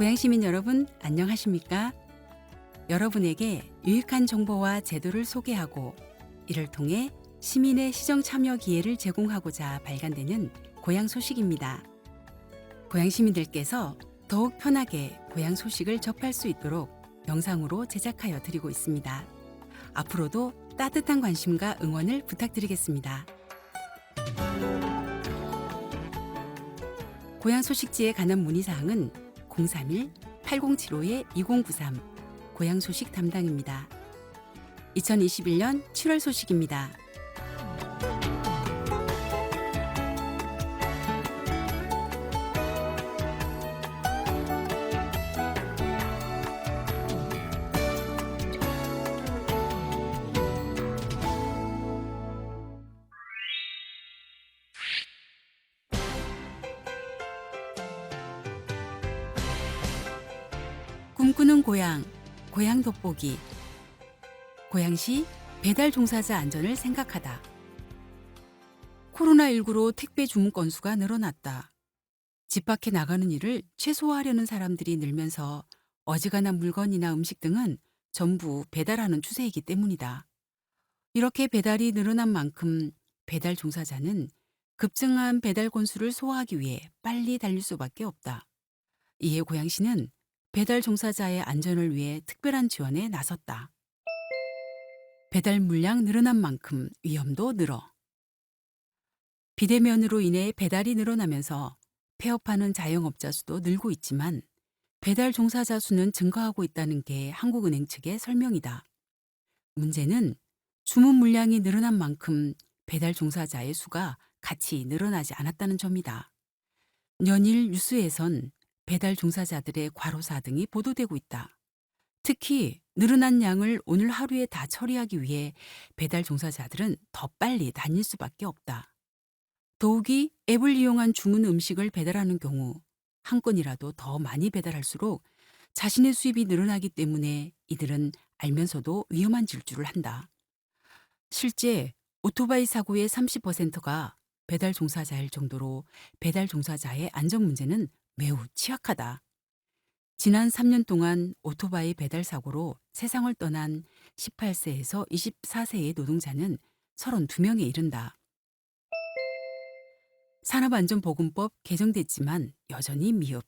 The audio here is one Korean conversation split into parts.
고양 시민 여러분 안녕하십니까? 여러분에게 유익한 정보와 제도를 소개하고 이를 통해 시민의 시정 참여 기회를 제공하고자 발간되는 고향 소식입니다. 고향 시민들께서 더욱 편하게 고향 소식을 접할 수 있도록 영상으로 제작하여 드리고 있습니다. 앞으로도 따뜻한 관심과 응원을 부탁드리겠습니다. 고향 소식지에 관한 문의사항은 031-8075-2093 고향 소식 담당입니다. 2021년 7월 소식입니다. 꿈꾸는 고향, 고향 돋보기. 고향시 배달 종사자 안전을 생각하다. 코로나19로 택배 주문 건수가 늘어났다. 집 밖에 나가는 일을 최소화하려는 사람들이 늘면서 어지간한 물건이나 음식 등은 전부 배달하는 추세이기 때문이다. 이렇게 배달이 늘어난 만큼 배달 종사자는 급증한 배달 건수를 소화하기 위해 빨리 달릴 수밖에 없다. 이에 고양시는 배달 종사자의 안전을 위해 특별한 지원에 나섰다. 배달 물량 늘어난 만큼 위험도 늘어. 비대면으로 인해 배달이 늘어나면서 폐업하는 자영업자 수도 늘고 있지만 배달 종사자 수는 증가하고 있다는 게 한국은행 측의 설명이다. 문제는 주문 물량이 늘어난 만큼 배달 종사자의 수가 같이 늘어나지 않았다는 점이다. 연일 뉴스에선 배달 종사자들의 과로사 등이 보도되고 있다. 특히 늘어난 양을 오늘 하루에 다 처리하기 위해 배달 종사자들은 더 빨리 다닐 수밖에 없다. 더욱이 앱을 이용한 주문 음식을 배달하는 경우 한 건이라도 더 많이 배달할수록 자신의 수입이 늘어나기 때문에 이들은 알면서도 위험한 질주를 한다. 실제 오토바이 사고의 30%가 배달 종사자일 정도로 배달 종사자의 안전 문제는 매우 취약하다. 지난 3년 동안 오토바이 배달 사고로 세상을 떠난 18세에서 24세의 노동자는 32명에 이른다. 산업안전보건법 개정됐지만 여전히 미흡.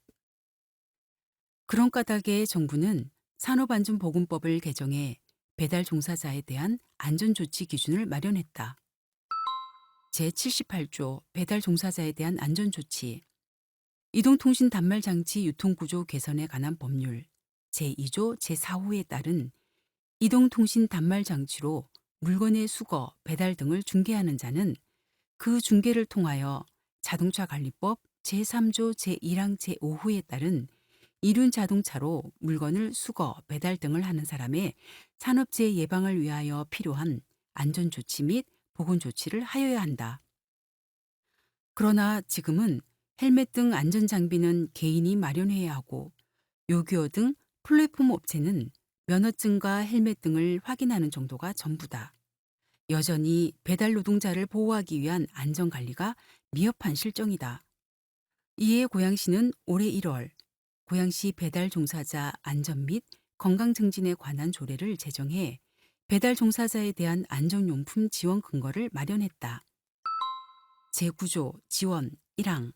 그런 까닭에 정부는 산업안전보건법을 개정해 배달 종사자에 대한 안전조치 기준을 마련했다. 제78조 배달 종사자에 대한 안전조치 이동통신 단말 장치 유통 구조 개선에 관한 법률 제2조 제4호에 따른 이동통신 단말 장치로 물건의 수거, 배달 등을 중개하는 자는 그 중개를 통하여 자동차 관리법 제3조 제1항 제5호에 따른 이륜 자동차로 물건을 수거, 배달 등을 하는 사람의 산업재해 예방을 위하여 필요한 안전 조치 및 보건 조치를 하여야 한다. 그러나 지금은 헬멧 등 안전 장비는 개인이 마련해야 하고 요기요 등 플랫폼 업체는 면허증과 헬멧 등을 확인하는 정도가 전부다. 여전히 배달 노동자를 보호하기 위한 안전 관리가 미흡한 실정이다. 이에 고양시는 올해 1월 고양시 배달 종사자 안전 및 건강 증진에 관한 조례를 제정해 배달 종사자에 대한 안전용품 지원 근거를 마련했다. 제9조 지원 1항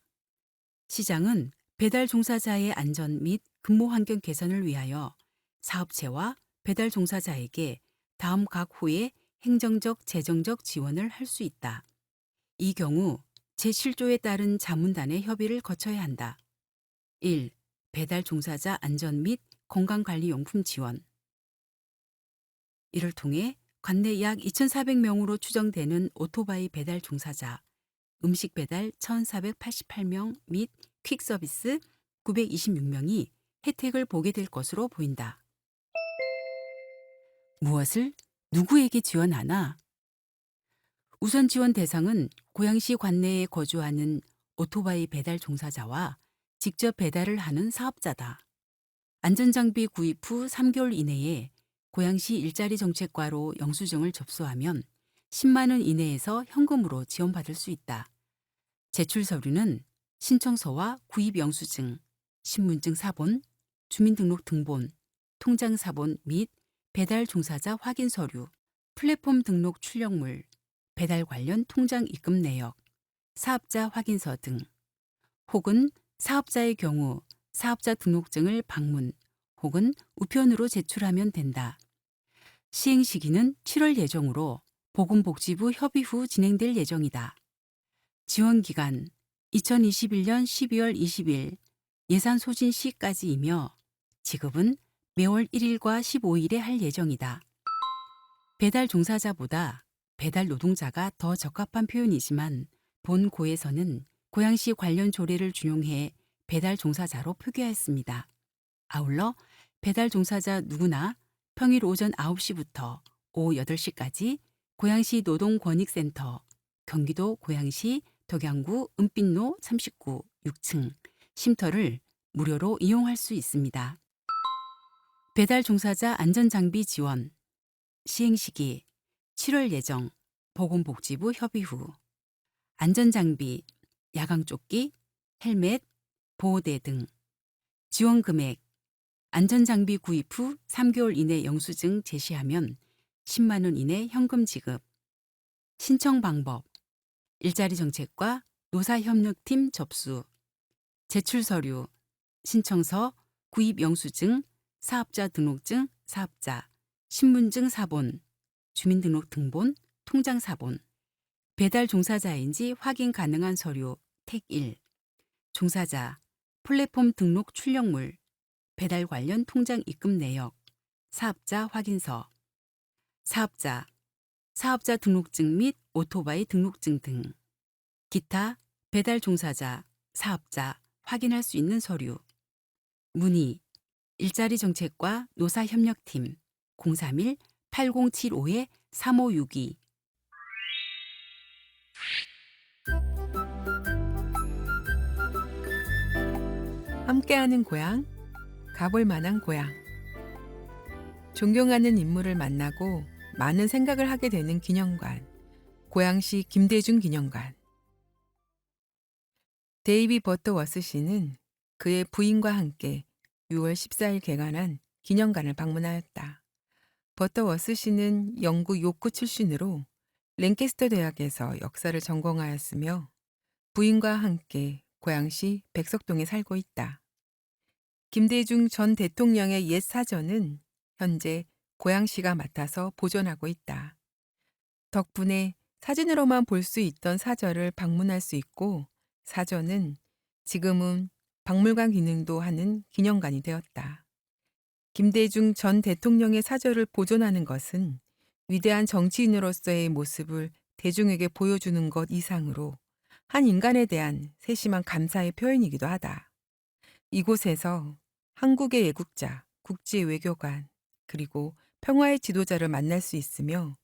시장은 배달 종사자의 안전 및 근무 환경 개선을 위하여 사업체와 배달 종사자에게 다음 각 호의 행정적, 재정적 지원을 할 수 있다. 이 경우 제7조에 따른 자문단의 협의를 거쳐야 한다. 1. 배달 종사자 안전 및 건강관리용품 지원. 이를 통해 관내 약 2,400명으로 추정되는 오토바이 배달 종사자, 음식 배달 1,488명 및 퀵 서비스 926명이 혜택을 보게 될 것으로 보인다. 무엇을 누구에게 지원하나? 우선 지원 대상은 고양시 관내에 거주하는 오토바이 배달 종사자와 직접 배달을 하는 사업자다. 안전장비 구입 후 3개월 이내에 고양시 일자리 정책과로 영수증을 접수하면 10만 원 이내에서 현금으로 지원받을 수 있다. 제출 서류는 신청서와 구입 영수증, 신분증 사본, 주민등록 등본, 통장 사본 및 배달 종사자 확인 서류, 플랫폼 등록 출력물, 배달 관련 통장 입금 내역, 사업자 확인서 등 혹은 사업자의 경우 사업자 등록증을 방문 혹은 우편으로 제출하면 된다. 시행 시기는 7월 예정으로 보건복지부 협의 후 진행될 예정이다. 지원 기간 2021년 12월 20일 예산 소진 시까지이며 지급은 매월 1일과 15일에 할 예정이다. 배달 종사자보다 배달 노동자가 더 적합한 표현이지만 본 고에서는 고양시 관련 조례를 준용해 배달 종사자로 표기하였습니다. 아울러 배달 종사자 누구나 평일 오전 9시부터 오후 8시까지 고양시 노동권익센터 경기도 고양시 덕양구 은빛로 39 6층. 쉼터를 무료로 이용할 수 있습니다. 배달 종사자 안전장비 지원. 시행 시기 7월 예정. 보건복지부 협의 후. 안전장비 야광조끼 헬멧 보호대 등. 지원 금액. 안전장비 구입 후 3개월 이내 영수증 제시하면 10만 원 이내 현금 지급. 신청 방법 일자리 정책과 노사협력팀 접수 제출 서류 신청서 구입 영수증 사업자 등록증 사업자 신분증 사본 주민등록 등본 통장 사본. 배달 종사자인지 확인 가능한 서류 택 1 종사자 플랫폼 등록 출력물 배달 관련 통장 입금 내역 사업자 확인서. 사업자 사업자 등록증 및 오토바이 등록증 등. 기타 배달 종사자 사업자 확인할 수 있는 서류. 문의 일자리 정책과 노사협력팀 031 8075에 3562 함께하는 고향, 가볼 만한 고향. 존경하는 인물을 만나고 많은 생각을 하게 되는 기념관. 고양시 김대중 기념관. 데이비 버터워스 씨는 그의 부인과 함께 6월 14일 개관한 기념관을 방문하였다. 버터워스 씨는 영국 요크 출신으로 랭캐스터 대학에서 역사를 전공하였으며 부인과 함께 고양시 백석동에 살고 있다. 김대중 전 대통령의 옛 사전은 현재 고양시가 맡아서 보존하고 있다. 덕분에 사진으로만 볼 수 있던 사절을 방문할 수 있고 사전은 지금은 박물관 기능도 하는 기념관이 되었다. 김대중 전 대통령의 사절을 보존하는 것은 위대한 정치인으로서의 모습을 대중에게 보여주는 것 이상으로 한 인간에 대한 세심한 감사의 표현이기도 하다. 이곳에서 한국의 애국자, 국제 외교관, 그리고 평화의 지도자를 만날 수 있으며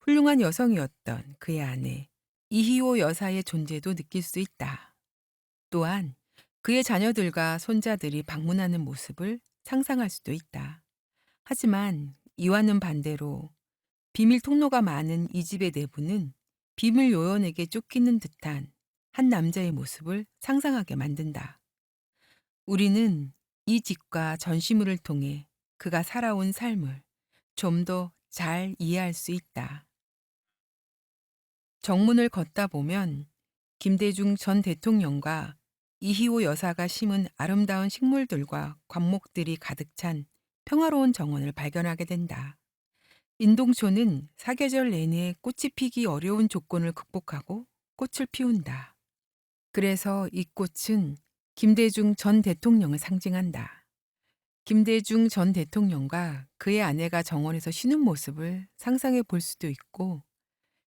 훌륭한 여성이었던 그의 아내 이희호 여사의 존재도 느낄 수 있다. 또한 그의 자녀들과 손자들이 방문하는 모습을 상상할 수도 있다. 하지만 이와는 반대로 비밀 통로가 많은 이 집의 내부는 비밀 요원에게 쫓기는 듯한 한 남자의 모습을 상상하게 만든다. 우리는 이 집과 전시물을 통해 그가 살아온 삶을 좀 더 잘 이해할 수 있다. 정문을 걷다 보면 김대중 전 대통령과 이희호 여사가 심은 아름다운 식물들과 관목들이 가득 찬 평화로운 정원을 발견하게 된다. 인동초는 사계절 내내 꽃이 피기 어려운 조건을 극복하고 꽃을 피운다. 그래서 이 꽃은 김대중 전 대통령을 상징한다. 김대중 전 대통령과 그의 아내가 정원에서 쉬는 모습을 상상해 볼 수도 있고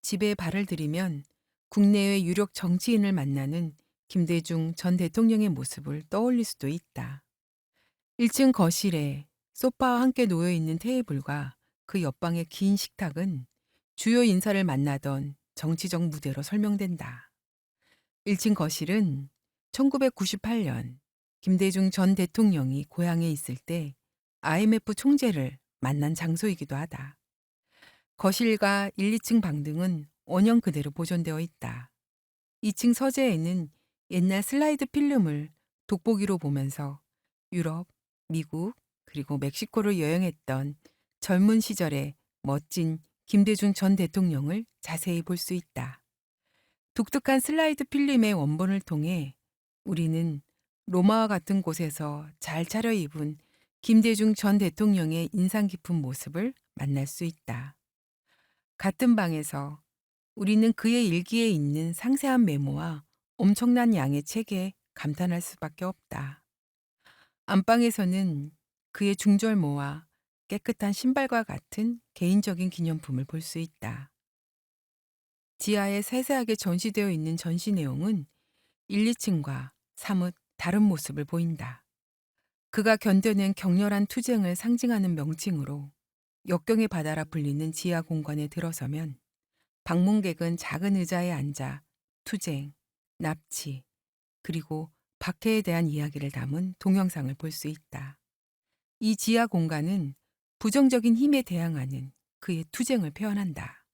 집에 발을 들이면 국내외 유력 정치인을 만나는 김대중 전 대통령의 모습을 떠올릴 수도 있다. 1층 거실에 소파와 함께 놓여 있는 테이블과 그 옆방의 긴 식탁은 주요 인사를 만나던 정치적 무대로 설명된다. 1층 거실은 1998년 김대중 전 대통령이 고향에 있을 때 IMF 총재를 만난 장소이기도 하다. 거실과 1, 2층 방 등은 원형 그대로 보존되어 있다. 2층 서재에는 옛날 슬라이드 필름을 돋보기로 보면서 유럽, 미국 그리고 멕시코를 여행했던 젊은 시절의 멋진 김대중 전 대통령을 자세히 볼 수 있다. 독특한 슬라이드 필름의 원본을 통해 우리는 로마와 같은 곳에서 잘 차려입은 김대중 전 대통령의 인상 깊은 모습을 만날 수 있다. 같은 방에서 우리는 그의 일기에 있는 상세한 메모와 엄청난 양의 책에 감탄할 수밖에 없다. 안방에서는 그의 중절모와 깨끗한 신발과 같은 개인적인 기념품을 볼 수 있다. 지하에 세세하게 전시되어 있는 전시 내용은 1, 2층과 사뭇 다른 모습을 보인다. 그가 견뎌낸 격렬한 투쟁을 상징하는 명칭으로 역경의 바다라 불리는 지하 공간에 들어서면 방문객은 작은 의자에 앉아 투쟁, 납치, 그리고 박해에 대한 이야기를 담은 동영상을 볼 수 있다. 이 지하 공간은 부정적인 힘에 대항하는 그의 투쟁을 표현한다.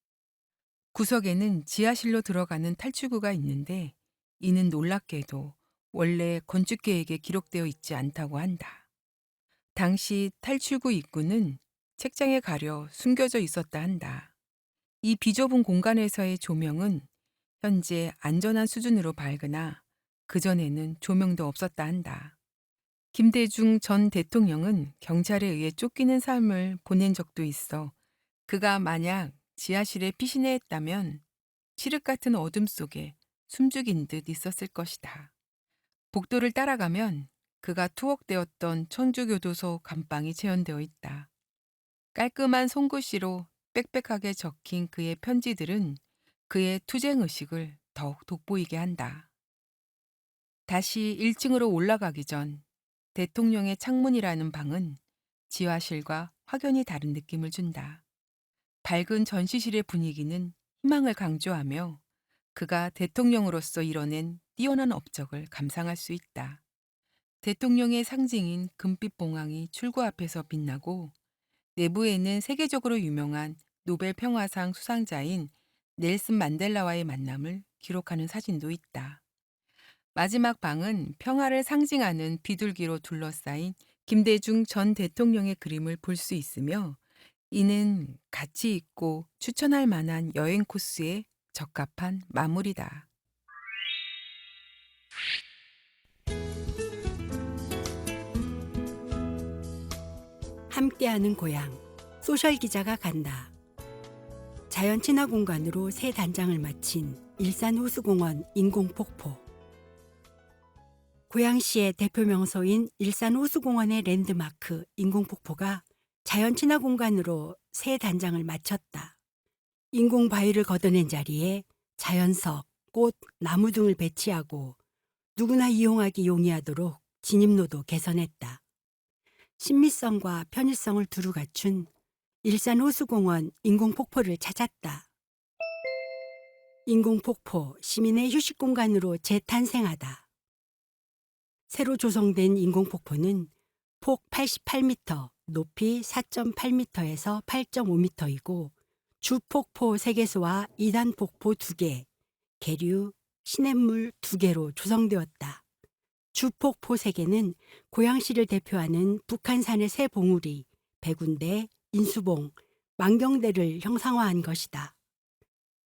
구석에는 지하실로 들어가는 탈출구가 있는데 이는 놀랍게도 원래 건축 계획에 기록되어 있지 않다고 한다. 당시 탈출구 입구는 책장에 가려 숨겨져 있었다 한다. 이 비좁은 공간에서의 조명은 현재 안전한 수준으로 밝으나 그전에는 조명도 없었다 한다. 김대중 전 대통령은 경찰에 의해 쫓기는 삶을 보낸 적도 있어 그가 만약 지하실에 피신해 했다면 칠흑 같은 어둠 속에 숨죽인 듯 있었을 것이다. 복도를 따라가면 그가 투옥되었던 천주교도소 감방이 재현되어 있다. 깔끔한 손글씨로 빽빽하게 적힌 그의 편지들은 그의 투쟁 의식을 더욱 돋보이게 한다. 다시 1층으로 올라가기 전 대통령의 창문이라는 방은 지하실과 확연히 다른 느낌을 준다. 밝은 전시실의 분위기는 희망을 강조하며 그가 대통령으로서 이뤄낸 뛰어난 업적을 감상할 수 있다. 대통령의 상징인 금빛 봉황이 출구 앞에서 빛나고 내부에는 세계적으로 유명한 노벨 평화상 수상자인 넬슨 만델라와의 만남을 기록하는 사진도 있다. 마지막 방은 평화를 상징하는 비둘기로 둘러싸인 김대중 전 대통령의 그림을 볼 수 있으며 이는 가치 있고 추천할 만한 여행 코스에 적합한 마무리다. 함께하는 고향 소셜 기자가 간다. 자연 친화 공간으로 새 단장을 마친 일산 호수공원 인공폭포. 고양시의 대표 명소인 일산 호수공원의 랜드마크 인공폭포가 자연 친화 공간으로 새 단장을 마쳤다. 인공 바위를 걷어낸 자리에 자연석, 꽃, 나무 등을 배치하고 누구나 이용하기 용이하도록 진입로도 개선했다. 신미성과 편의성을 두루 갖춘 일산 호수공원 인공폭포를 찾았다. 인공폭포 시민의 휴식 공간으로 재탄생하다. 새로 조성된 인공폭포는 폭 88m, 높이 4.8m에서 8.5m이고 주폭포 3개소와 2단 폭포 2개, 계류, 시냇물 2개로 조성되었다. 주폭포 3개는 고양시를 대표하는 북한산의 새 봉우리, 백운대, 인수봉, 망경대를 형상화한 것이다.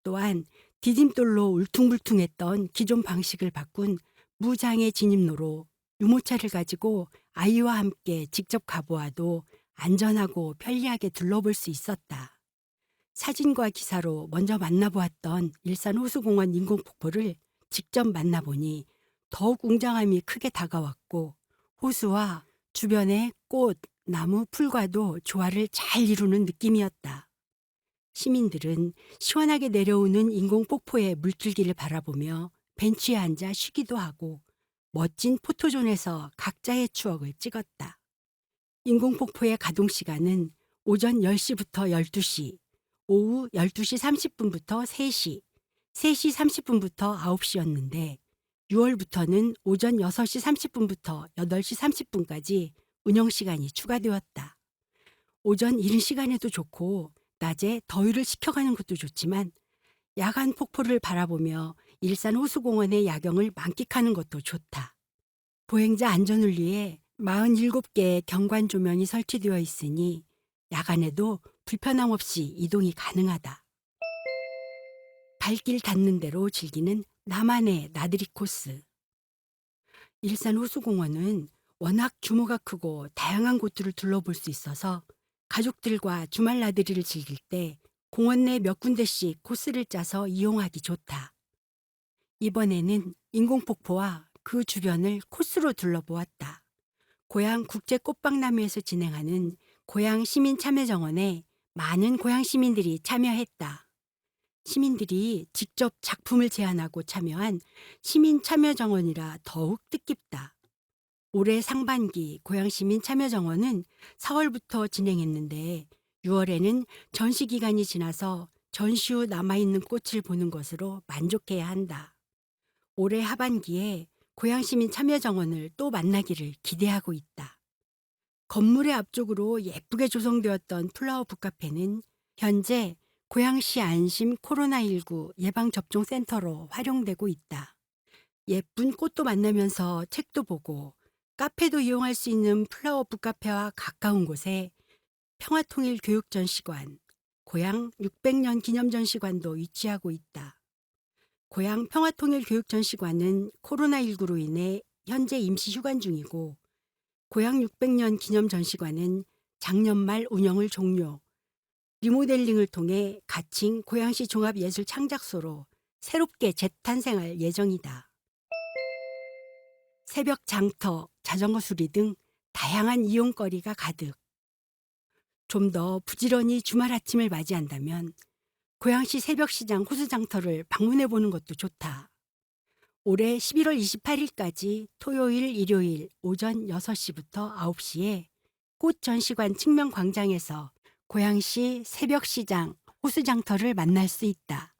또한 디딤돌로 울퉁불퉁했던 기존 방식을 바꾼 무장의 진입로로 유모차를 가지고 아이와 함께 직접 가보아도 안전하고 편리하게 둘러볼 수 있었다. 사진과 기사로 먼저 만나보았던 일산 호수공원 인공폭포를 직접 만나보니 더욱 웅장함이 크게 다가왔고 호수와 주변의 꽃, 나무, 풀과도 조화를 잘 이루는 느낌이었다. 시민들은 시원하게 내려오는 인공폭포의 물줄기를 바라보며 벤치에 앉아 쉬기도 하고 멋진 포토존에서 각자의 추억을 찍었다. 인공폭포의 가동 시간은 오전 10시부터 12시, 오후 12시 30분부터 3시, 3시 30분부터 9시였는데 6월부터는 오전 6시 30분부터 8시 30분까지 운영 시간이 추가되었다. 오전 이른 시간에도 좋고 낮에 더위를 식혀가는 것도 좋지만 야간 폭포를 바라보며 일산 호수공원의 야경을 만끽하는 것도 좋다. 보행자 안전을 위해 47개의 경관 조명이 설치되어 있으니 야간에도 불편함 없이 이동이 가능하다. 발길 닿는 대로 즐기는 나만의 나들이 코스. 일산 호수공원은 워낙 규모가 크고 다양한 곳들을 둘러볼 수 있어서 가족들과 주말 나들이를 즐길 때 공원 내 몇 군데씩 코스를 짜서 이용하기 좋다. 이번에는 인공폭포와 그 주변을 코스로 둘러보았다. 고향 국제 꽃박람회에서 진행하는 고향 시민 참여 정원에 많은 고향 시민들이 참여했다. 시민들이 직접 작품을 제안하고 참여한 시민 참여 정원이라 더욱 뜻깊다. 올해 상반기 고향 시민 참여 정원은 4월부터 진행했는데 6월에는 전시 기간이 지나서 전시 후 남아있는 꽃을 보는 것으로 만족해야 한다. 올해 하반기에 고향시민 참여정원을 또 만나기를 기대하고 있다. 건물의 앞쪽으로 예쁘게 조성되었던 플라워 북카페는 현재 고양시 안심 코로나19 예방접종센터로 활용되고 있다. 예쁜 꽃도 만나면서 책도 보고 카페도 이용할 수 있는 플라워 북카페와 가까운 곳에 평화통일 교육전시관, 고향 600년 기념전시관도 위치하고 있다. 고향 평화통일 교육전시관은 코로나19로 인해 현재 임시 휴관 중이고 고향 600년 기념전시관은 작년 말 운영을 종료. 리모델링을 통해 가칭 고양시 종합예술 창작소로 새롭게 재탄생할 예정이다. 새벽 장터, 자전거 수리 등 다양한 이용거리가 가득. 좀 더 부지런히 주말 아침을 맞이한다면 고양시 새벽시장 호수장터를 방문해 보는 것도 좋다. 올해 11월 28일까지 토요일, 일요일 오전 6시부터 9시에 꽃 전시관 측면 광장에서 고양시 새벽시장 호수장터를 만날 수 있다.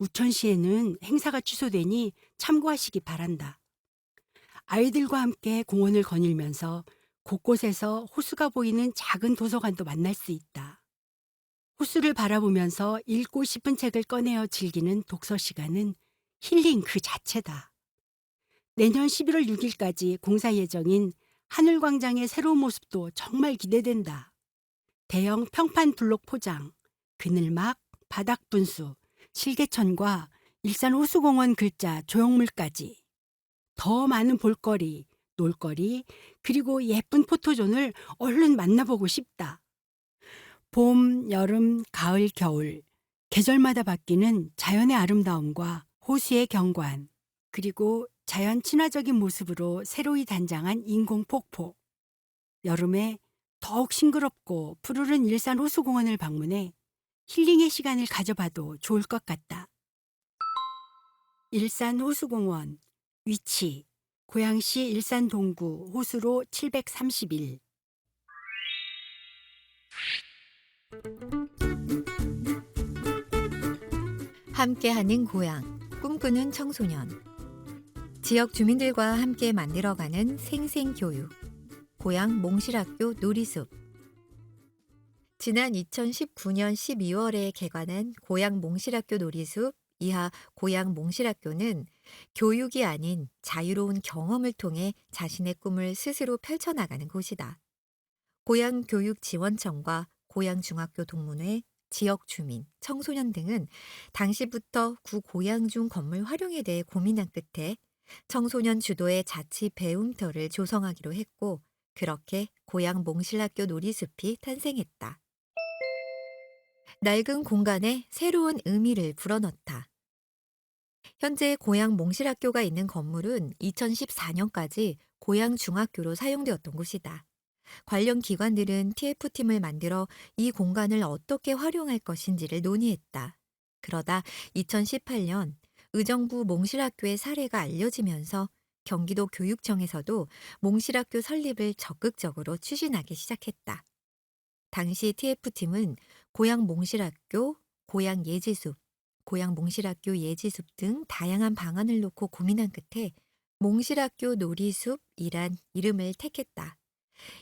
우천시에는 행사가 취소되니 참고하시기 바란다. 아이들과 함께 공원을 거닐면서 곳곳에서 호수가 보이는 작은 도서관도 만날 수 있다. 호수를 바라보면서 읽고 싶은 책을 꺼내어 즐기는 독서 시간은 힐링 그 자체다. 내년 11월 6일까지 공사 예정인 하늘광장의 새로운 모습도 정말 기대된다. 대형 평판 블록 포장, 그늘막, 바닥 분수, 실개천과 일산 호수공원 글자 조형물까지 더 많은 볼거리, 놀거리, 그리고 예쁜 포토존을 얼른 만나보고 싶다. 봄, 여름, 가을, 겨울, 계절마다 바뀌는 자연의 아름다움과 호수의 경관, 그리고 자연 친화적인 모습으로 새로이 단장한 인공 폭포. 여름에 더욱 싱그럽고 푸르른 일산 호수공원을 방문해 힐링의 시간을 가져봐도 좋을 것 같다. 일산 호수공원 위치 고양시 일산 동구 호수로 731 함께하는 고향, 꿈꾸는 청소년. 지역 주민들과 함께 만들어가는 생생교육. 고향 몽실학교 놀이숲. 지난 2019년 12월에 개관한 고향 몽실학교 놀이숲 이하 고향 몽실학교는 교육이 아닌 자유로운 경험을 통해 자신의 꿈을 스스로 펼쳐나가는 곳이다. 고향 교육 지원청과 고향 중학교 동문회, 지역 주민, 청소년 등은 당시부터 구 고향 중 건물 활용에 대해 고민한 끝에 청소년 주도의 자치 배움터를 조성하기로 했고 그렇게 고향 몽실학교 놀이숲이 탄생했다. 낡은 공간에 새로운 의미를 불어넣다. 현재 고향 몽실학교가 있는 건물은 2014년까지 고향 중학교로 사용되었던 곳이다. 관련 기관들은 TF팀을 만들어 이 공간을 어떻게 활용할 것인지를 논의했다. 그러다 2018년 의정부 몽실학교의 사례가 알려지면서 경기도 교육청에서도 몽실학교 설립을 적극적으로 추진하기 시작했다. 당시 TF팀은 고향 몽실학교, 고향 예지숲, 고향 몽실학교 예지숲 등 다양한 방안을 놓고 고민한 끝에 몽실학교 놀이숲이란 이름을 택했다.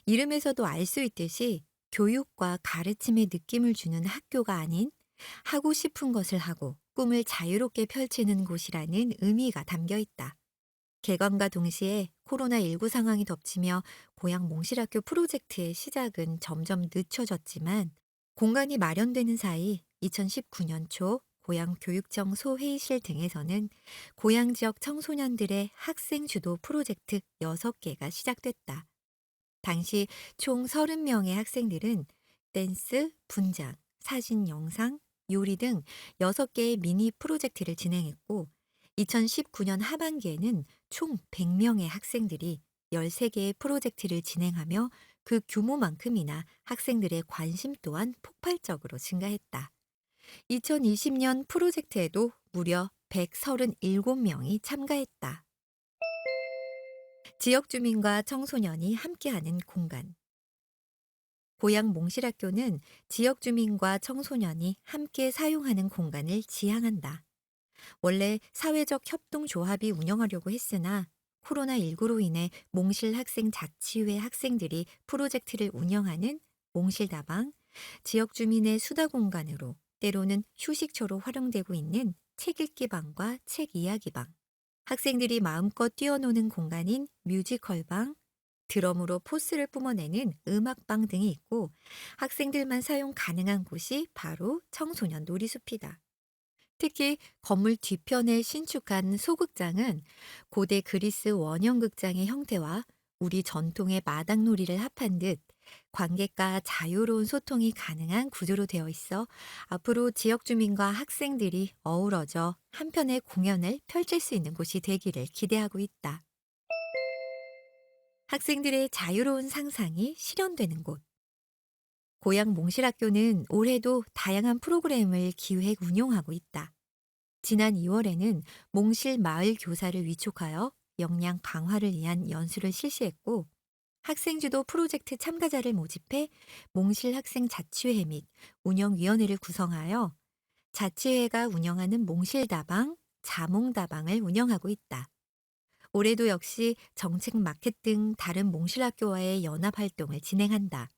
이름에서도 알 수 있듯이 교육과 가르침의 느낌을 주는 학교가 아닌 하고 싶은 것을 하고 꿈을 자유롭게 펼치는 곳이라는 의미가 담겨 있다. 개관과 동시에 코로나19 상황이 덮치며 고향 몽실학교 프로젝트의 시작은 점점 늦춰졌지만 공간이 마련되는 사이 2019년 초 고향 교육청 소회의실 등에서는 고향 지역 청소년들의 학생 주도 프로젝트 6개가 시작됐다. 당시 총 30명의 학생들은 댄스, 분장, 사진, 영상, 요리 등 6개의 미니 프로젝트를 진행했고 2019년 하반기에는 총 100명의 학생들이 13개의 프로젝트를 진행하며 그 규모만큼이나 학생들의 관심 또한 폭발적으로 증가했다. 2020년 프로젝트에도 무려 137명이 참가했다. 지역 주민과 청소년이 함께하는 공간. 고향 몽실학교는 지역 주민과 청소년이 함께 사용하는 공간을 지향한다. 원래 사회적 협동조합이 운영하려고 했으나 코로나19로 인해 몽실 학생 자치회 학생들이 프로젝트를 운영하는 몽실다방, 지역 주민의 수다 공간으로 때로는 휴식처로 활용되고 있는 책 읽기방과 책 이야기방, 학생들이 마음껏 뛰어노는 공간인 뮤지컬방, 드럼으로 포스를 뿜어내는 음악방 등이 있고 학생들만 사용 가능한 곳이 바로 청소년 놀이숲이다. 특히 건물 뒤편에 신축한 소극장은 고대 그리스 원형극장의 형태와 우리 전통의 마당놀이를 합한 듯 관객과 자유로운 소통이 가능한 구조로 되어 있어 앞으로 지역 주민과 학생들이 어우러져 한편의 공연을 펼칠 수 있는 곳이 되기를 기대하고 있다. 학생들의 자유로운 상상이 실현되는 곳. 고향 몽실학교는 올해도 다양한 프로그램을 기획 운용하고 있다. 지난 2월에는 몽실 마을 교사를 위촉하여 역량 강화를 위한 연수를 실시했고 학생주도 프로젝트 참가자를 모집해 몽실 학생 자치회 및 운영위원회를 구성하여 자치회가 운영하는 몽실다방, 자몽다방을 운영하고 있다. 올해도 역시 정책 마켓 등 다른 몽실학교와의 연합 활동을 진행한다.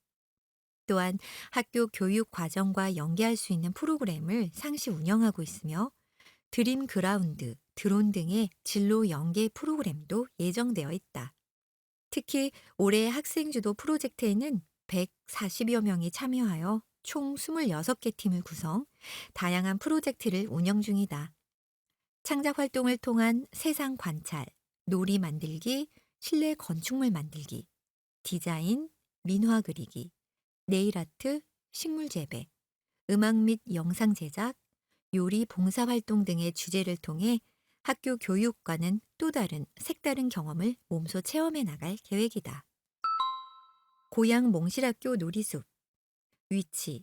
또한 학교 교육 과정과 연계할 수 있는 프로그램을 상시 운영하고 있으며 드림 그라운드, 드론 등의 진로 연계 프로그램도 예정되어 있다. 특히 올해 학생주도 프로젝트에는 140여 명이 참여하여 총 26개 팀을 구성, 다양한 프로젝트를 운영 중이다. 창작 활동을 통한 세상 관찰, 놀이 만들기, 실내 건축물 만들기, 디자인, 민화 그리기, 네일 아트, 식물 재배, 음악 및 영상 제작, 요리 봉사 활동 등의 주제를 통해 학교 교육과는 또 다른 색다른 경험을 몸소 체험해 나갈 계획이다. 고양 몽실학교 놀이숲. 위치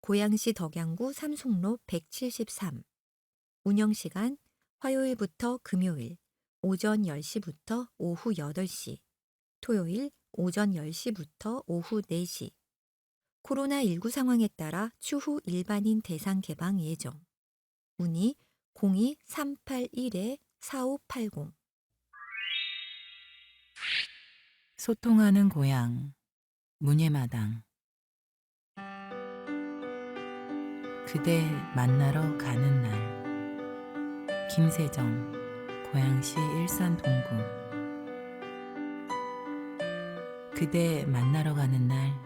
고양시 덕양구 삼송로 173 운영시간 화요일부터 금요일 오전 10시부터 오후 8시. 토요일 오전 10시부터 오후 4시 코로나19 상황에 따라 추후 일반인 대상 개방 예정. 문의 02-381-4580 소통하는 고향 문예마당. 그대 만나러 가는 날. 김세정 고양시 일산 동구. 그대 만나러 가는 날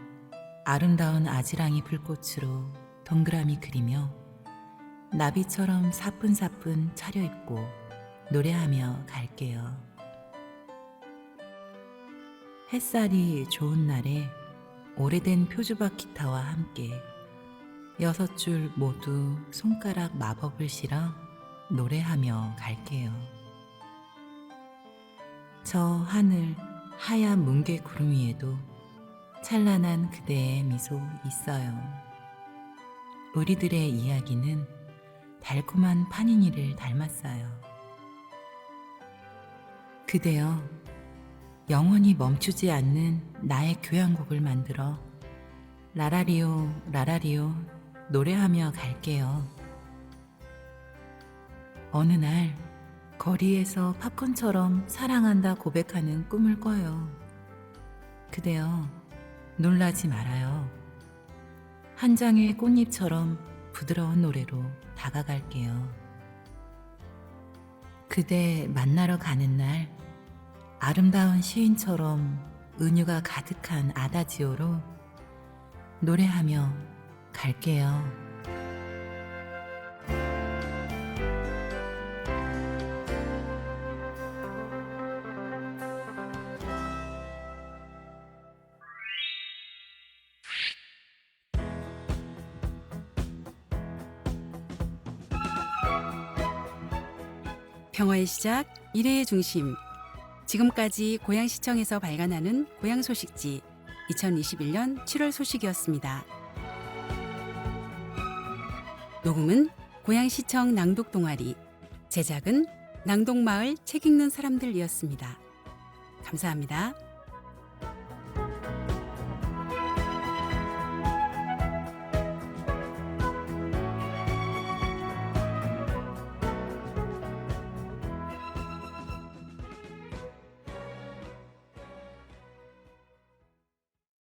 아름다운 아지랑이 불꽃으로 동그라미 그리며 나비처럼 사뿐사뿐 차려입고 노래하며 갈게요. 햇살이 좋은 날에 오래된 표주박 기타와 함께 여섯 줄 모두 손가락 마법을 실어 노래하며 갈게요. 저 하늘 하얀 뭉게 구름 위에도 찬란한 그대의 미소 있어요. 우리들의 이야기는 달콤한 파니니를 닮았어요. 그대여, 영원히 멈추지 않는 나의 교향곡을 만들어 라라리오, 라라리오 노래하며 갈게요. 어느 날 거리에서 팝콘처럼 사랑한다 고백하는 꿈을 꿔요. 그대여, 놀라지 말아요. 한 장의 꽃잎처럼 부드러운 노래로 다가갈게요. 그대 만나러 가는 날 아름다운 시인처럼 은유가 가득한 아다지오로 노래하며 갈게요. 평화의 시작, 미래의 중심. 지금까지 고양시청에서 발간하는 고양 소식지 2021년 7월 소식이었습니다. 녹음은 고양시청 낭독 동아리, 제작은 낭독마을 책 읽는 사람들이었습니다. 감사합니다.